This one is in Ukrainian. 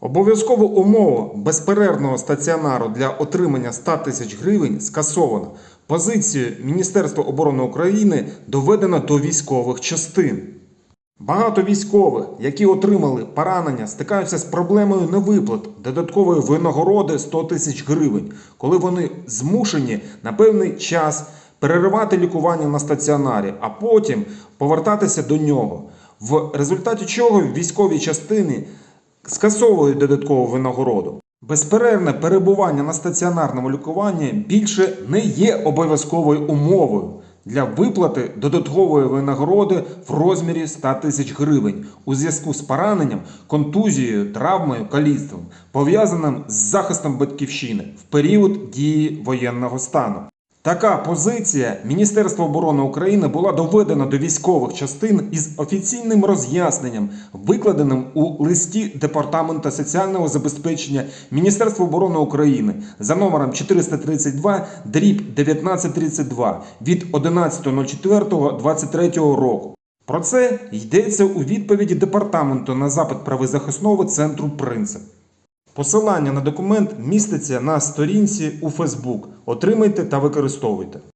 Обов'язкову умову безперервного стаціонару для отримання 100 тисяч гривень скасовано. Позицію Міністерства оборони України доведено до військових частин. Багато військових, які отримали поранення, стикаються з проблемою невиплат додаткової винагороди 100 тисяч гривень, коли вони змушені на певний час переривати лікування на стаціонарі, а потім повертатися до нього. В результаті чого військові частини скасовують додаткову винагороду. Безперервне перебування на стаціонарному лікуванні більше не є обов'язковою умовою для виплати додаткової винагороди в розмірі 100 тисяч гривень у зв'язку з пораненням, контузією, травмою, каліцтвом, пов'язаним з захистом батьківщини в період дії воєнного стану. Така позиція Міністерства оборони України була доведена до військових частин із офіційним роз'ясненням, викладеним у листі Департаменту соціального забезпечення Міністерства оборони України за номером 432 дріб 1932 від 11.04.23 року. Про це йдеться у відповіді департаменту на запит правозахисного центру Принцип. Посилання на документ міститься на сторінці у Facebook. Отримайте та використовуйте.